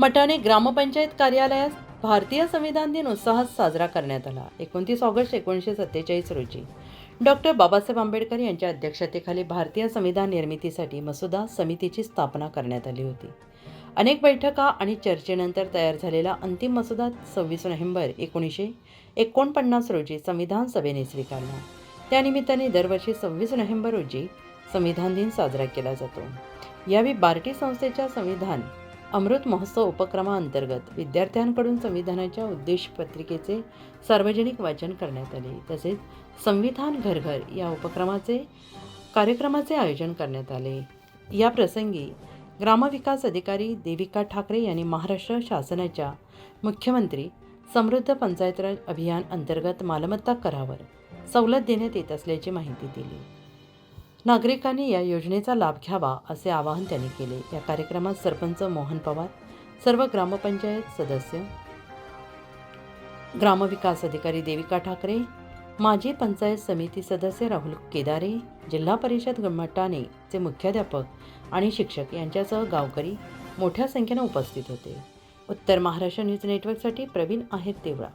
मटाणे ग्रामपंचायत कार्यालयात भारतीय संविधान दिन उत्साहात साजरा करण्यात आला. एकोणतीस ऑगस्ट एकोणीसशे सत्तेचाळीस रोजी डॉक्टर बाबासाहेब आंबेडकर यांच्या अध्यक्षतेखाली भारतीय संविधान निर्मितीसाठी मसुदा समितीची स्थापना करण्यात आली होती. अनेक बैठका आणि चर्चेनंतर तयार झालेला अंतिम मसुदा सव्वीस नोव्हेंबर एकोणीसशे एकोणपन्नास रोजी संविधान सभेने स्वीकारला. त्यानिमित्ताने दरवर्षी सव्वीस नोव्हेंबर रोजी संविधान दिन साजरा केला जातो. यावेळी बार्टी संस्थेच्या संविधान अमृत महोत्सव उपक्रमाअंतर्गत विद्यार्थ्यांकडून संविधानाच्या उद्देश पत्रिकेचे सार्वजनिक वाचन करण्यात आले. तसेच संविधान घरघर या उपक्रमाचे कार्यक्रमाचे आयोजन करण्यात आले. या प्रसंगी ग्रामविकास अधिकारी देविका ठाकरे यांनी महाराष्ट्र शासनाच्या मुख्यमंत्री समृद्ध पंचायतराज अभियान अंतर्गत मालमत्ता करावर सवलत देण्यात येत असल्याची माहिती दिली. नागरिकांनी या योजनेचा लाभ घ्यावा असे आवाहन त्यांनी केले. या कार्यक्रमात सरपंच मोहन पवार सर्व ग्रामपंचायत सदस्य ग्रामविकास अधिकारी देविका ठाकरे माजी पंचायत समिती सदस्य राहुल केदारे जिल्हा परिषद गटानेचे मुख्याध्यापक आणि शिक्षक यांच्यासह गावकरी मोठ्या संख्येनं उपस्थित होते. उत्तर महाराष्ट्र न्यूज नेटवर्कसाठी प्रवीण आहेत तेवढा